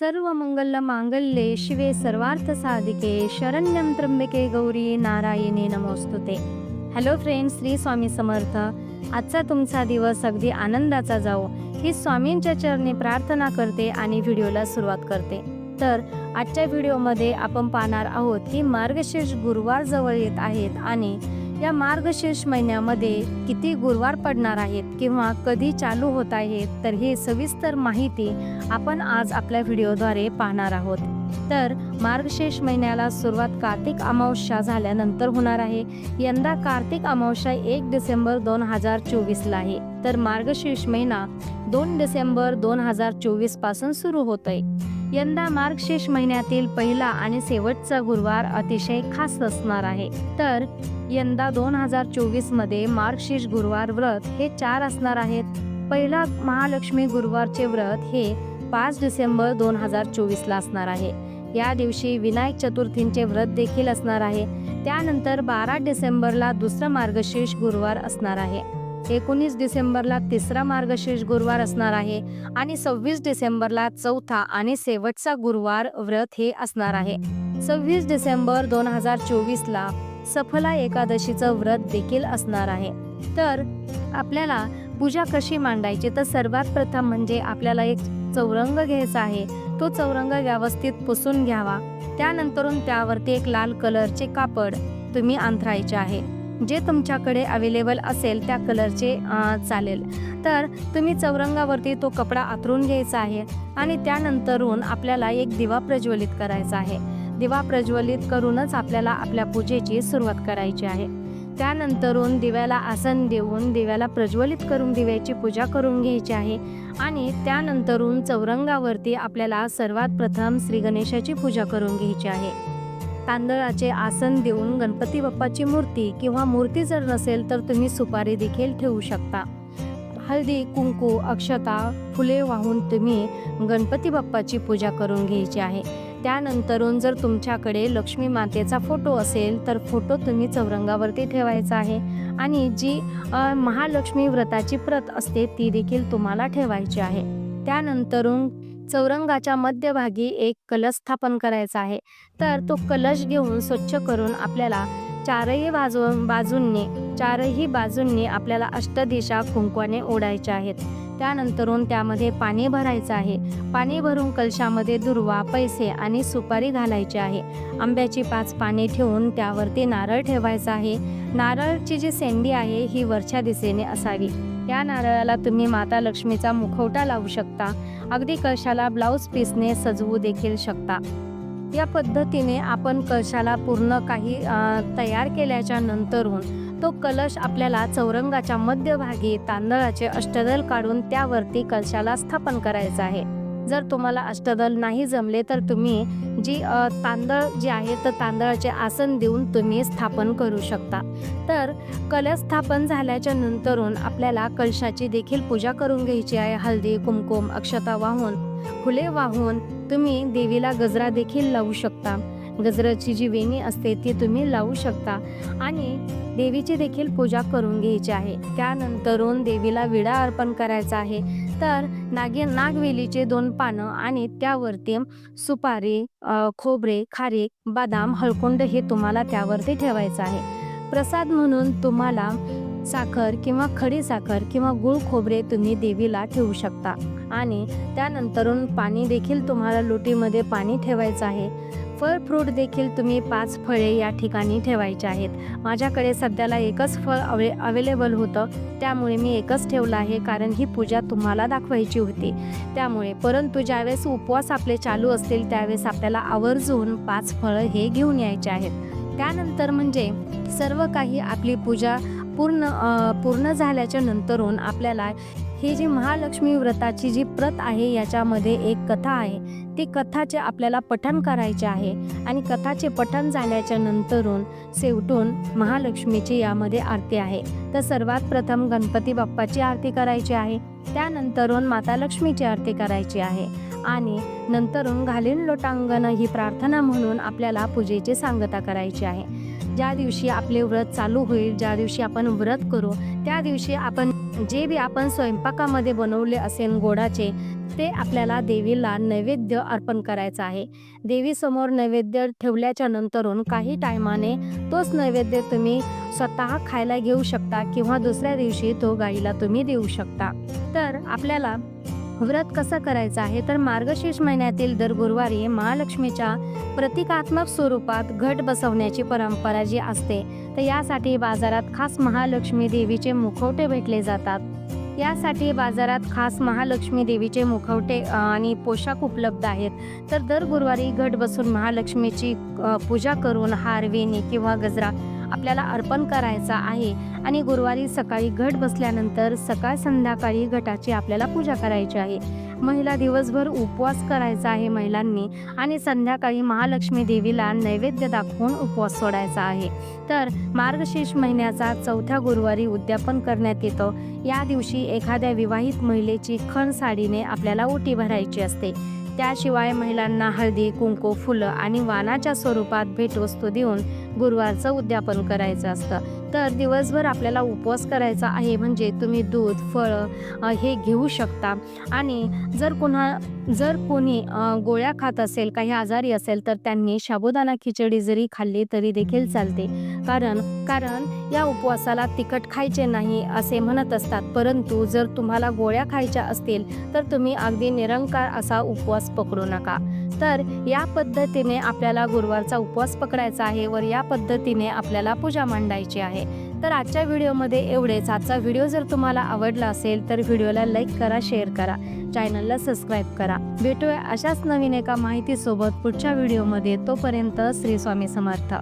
सर्व मंगल मांगल्ये शिवे सर्वार्थ साधिके शरण्यं त्र्यंबके गौरी नारायणे नमोस्तुते. Hello friends Shri Swami Samarth. आजचा तुमचा दिवस अगदी आनंदाचा जाओ ही स्वामींच्या चरणी प्रार्थना करते आणि व्हिडिओला सुरुवात करते. तर आजच्या व्हिडिओमध्ये आपण पाहणार आहोत की मार्गशीर्ष गुरुवार जवळ येत आहेत आणि या मार्गशीर्ष महिन्यामध्ये किती गुरुवार पडणार आहेत किंवा कधी चालू होत आहेत तर हे सविस्तर माहिती आपण आज आपल्या व्हिडिओद्वारे पाहणार आहोत. तर मार्गशीर्ष महिन्याला सुरुवात कार्तिक अमावस्या झाल्यानंतर होणार आहे. यंदा कार्तिक अमावस्या एक डिसेंबर दोन हजार चोवीसला आहे. तर मार्गशीर्ष महिना दोन डिसेंबर दोन हजार चोवीसपासून सुरू होत आहे यंदा मार्गशीर्ष महिन्यातील पहिला आणि शेवटचा गुरुवार अतिशय खास असणार आहे. तर यंदा दोन हजार चोवीसमध्ये मार्गशीर्ष गुरुवार व्रत हे चार असणार आहेत. पहिला महालक्ष्मी गुरुवारचे व्रत हे पाच डिसेंबर दोन हजार चोवीसला असणार आहे. या दिवशी विनायक चतुर्थींचे व्रत देखील असणार आहे. त्यानंतर बारा डिसेंबरला दुसरा मार्गशीर्ष गुरुवार असणार आहे. एकोणीस डिसेंबरला तिसरा मार्गशीर्ष गुरुवार असणार आहे आणि सव्वीस डिसेंबरला चौथा आणि शेवटचा गुरुवार व्रत हे असणार आहे. सव्वीस डिसेंबर दोन हजार चोवीसला सफला एकादशीचं व्रत देखील असणार आहे. तर आपल्याला पूजा कशी मांडायची? तर सर्वात प्रथम म्हणजे आपल्याला एक चौरंग घ्यायचा आहे. तो चौरंग व्यवस्थित पुसून घ्यावा. त्यानंतरून त्यावरती एक लाल कलरचे कापड तुम्ही अंथरायचे आहे. जे तुमच्याकडे अवेलेबल असेल त्या कलरचे चालेल. तर तुम्ही चौरंगावरती तो कपडा आतरून घ्यायचा आहे आणि त्यानंतरून आपल्याला एक दिवा प्रज्वलित करायचा आहे. दिवा प्रज्वलित करूनच आपल्याला आपल्या पूजेची सुरुवात करायची आहे. त्यानंतरून दिव्याला आसन देऊन दिव्याला प्रज्वलित करून दिव्याची पूजा करून घ्यायची आहे आणि त्यानंतरून चौरंगावरती आपल्याला सर्वात प्रथम श्री गणेशाची पूजा करून घ्यायची आहे. तांदळाचे आसन देऊन गणपती बाप्पाची मूर्ती किंवा मूर्ती जर नसेल तर तुम्ही सुपारी देखील ठेवू शकता. हळदी कुंकू अक्षता फुले वाहून तुम्ही गणपती बाप्पाची पूजा करून घ्यायची आहे. त्यानंतरून जर तुमच्याकडे लक्ष्मी मातेचा फोटो असेल तर फोटो तुम्ही चौरंगावरती ठेवायचा आहे आणि जी महालक्ष्मी व्रताची प्रत असते ती देखील तुम्हाला ठेवायची आहे. त्यानंतरून चौरंगाच्या मध्यभागी एक कलश स्थापन करायचा आहे. तर तो कलश घेऊन स्वच्छ करून आपल्याला चारही बाजू बाजूंनी चारही बाजूंनी आपल्याला अष्टदिशा कुंकवाने ओढायच्या आहेत. त्यानंतरून त्यामध्ये पाणी भरायचं आहे. पाणी भरून कलशामध्ये दुर्वा पैसे आणि सुपारी घालायची आहे. आंब्याची पाच पाने ठेवून त्यावरती नारळ ठेवायचा आहे. नारळची जी सेंडी आहे ही वरच्या दिशेने असावी. या नारळाला तुम्ही माता लक्ष्मीचा मुखवटा लावू शकता. अगदी कळशाला ब्लाऊज पीसने सजवू देखील शकता. या पद्धतीने आपण कळशाला पूर्ण काही तयार केल्याच्या नंतरून तो कलश आपल्याला चौरंगाच्या मध्यभागी तांदळाचे अष्टदल काढून त्यावरती कलशाला स्थापन करायचा आहे. जर तुम्हाला अष्टदल नाही जमले तर तुम्ही जी तांदळ जे आहे तर तांदळाचे आसन देऊन तुम्ही स्थापन करू शकता. तर कलश स्थापन झाल्याच्या नंतरून आपल्याला कलशाची देखील पूजा करून घ्यायची आहे. हळदी कुमकुम अक्षता वाहून फुले वाहून तुम्ही देवीला गजरा देखील लावू शकता. गजराची जी वेणी असते ती तुम्ही लावू शकता. आणि देवीची देखील पूजा करून घ्यायची आहे. त्यानंतरून देवीला विडा अर्पण करायचा आहे. तर नागे नागवेलीचे दोन पानं आणि त्यावरती सुपारी खोबरे खारीक बदाम हळकुंड हे तुम्हाला त्यावरती ठेवायचं आहे. प्रसाद म्हणून तुम्हाला साखर किंवा खडी साखर किंवा गुळ खोबरे तुम्ही देवीला ठेवू शकता. आणि त्यानंतरून पाणी देखील तुम्हाला लोटीमध्ये पाणी ठेवायचं आहे. फळ फ्रूट देखील तुम्ही पाच फळे या ठिकाणी ठेवायचे आहेत. माझ्याकडे सध्याला एकच फळ अवे अवेलेबल होतं. त्यामुळे मी एकच ठेवलं आहे कारण ही पूजा तुम्हाला दाखवायची होती. त्यामुळे परंतु ज्यावेळेस उपवास आपले चालू असतील त्यावेळेस आपल्याला आवर्जून पाच फळं हे घेऊन यायचे आहेत. त्यानंतर म्हणजे सर्व काही आपली पूजा पूर्ण पूर्ण झाल्याच्या नंतरून आपल्याला ही जी महालक्ष्मी व्रताची जी प्रत आहे याच्यामध्ये एक कथा आहे. ती कथाचे आपल्याला पठण करायचे आहे आणि कथाचे पठण झाल्याच्या नंतरून शेवटून महालक्ष्मीची यामध्ये आरती आहे. तर सर्वात प्रथम गणपती बाप्पाची आरती करायची आहे. त्यानंतरून माता लक्ष्मीची आरती करायची आहे. आणि नंतरून घालीन लोटांगण ही प्रार्थना म्हणून आपल्याला पूजेची सांगता करायची आहे. ज्या दिवशी आपले व्रत चालू होईल ज्या दिवशी आपण व्रत करू त्या दिवशी आपण जे बी आपण स्वयंपाकामध्ये बनवले असेल गोडाचे ते आपल्याला देवीला नैवेद्य अर्पण करायचं आहे. देवीसमोर नैवेद्य ठेवल्याच्या नंतरून काही टायमाने तोच नैवेद्य तुम्ही स्वतः खायला घेऊ शकता किंवा दुसऱ्या दिवशी तो गाईला तुम्ही देऊ शकता. तर आपल्याला व्रत कसं करायचं आहे? तर मार्गशीर्ष महिन्यातील दर गुरुवारी महालक्ष्मीच्या प्रतिकात्मक स्वरूपात घट बसवण्याची परंपरा जी असते तर यासाठी बाजारात खास महालक्ष्मी देवीचे मुखवटे भेटले जातात. यासाठी बाजारात खास महालक्ष्मी देवीचे मुखवटे आणि पोशाख उपलब्ध आहेत. तर दर गुरुवारी घट बसून महालक्ष्मीची पूजा करून हार वेणी किंवा गजरा आपल्याला अर्पण करायचा आहे. आणि गुरुवारी सकाळी घट बसल्यानंतर सकाळ संध्याकाळी घटाची आपल्याला पूजा करायची आहे. महिला दिवसभर उपवास करायचा आहे महिलांनी आणि संध्याकाळी महालक्ष्मी देवीला नैवेद्य दाखवून उपवास सोडायचा आहे. तर मार्गशीर्ष महिन्याचा चौथ्या गुरुवारी उद्यापन करण्यात येतं. या दिवशी एखाद्या विवाहित महिलेची खण साडीने आपल्याला ओटी भरायची असते. त्याशिवाय महिलांना हळदी कुंकू फुलं आणि वाणाच्या स्वरूपात भेटवस्तू देऊन गुरुवारचं उद्यापन करायचं असतं. तर दिवसभर आपल्याला उपवास करायचा आहे म्हणजे तुम्ही दूध फळं हे घेऊ शकता. आणि जर कोणा जर कोणी गोळ्या खात असेल काही आजारी असेल तर त्यांनी साबुदाणा खिचडी जरी खाल्ली तरी देखील चालते. कारण कारण या उपवासाला तिखट खायचे नाही असे म्हणत असतात. परंतु जर तुम्हाला गोळ्या खायच्या असतील तर तुम्ही अगदी निरंकार असा उपवास पकडू नका. तर या पद्धतीने आपल्याला गुरुवारचा उपवास पकडायचा आहे. वर या पद्धतीने आपल्याला पूजा मांडायची आहे. तर आजच्या व्हिडिओमध्ये एवढेच. आजचा व्हिडिओ जर तुम्हाला आवडला असेल तर व्हिडिओला लाईक करा शेअर करा. चॅनलला सबस्क्राईब करा. भेटूया अशाच नवीन एका माहितीसोबत पुढच्या व्हिडिओमध्ये. तोपर्यंत श्री स्वामी समर्थ.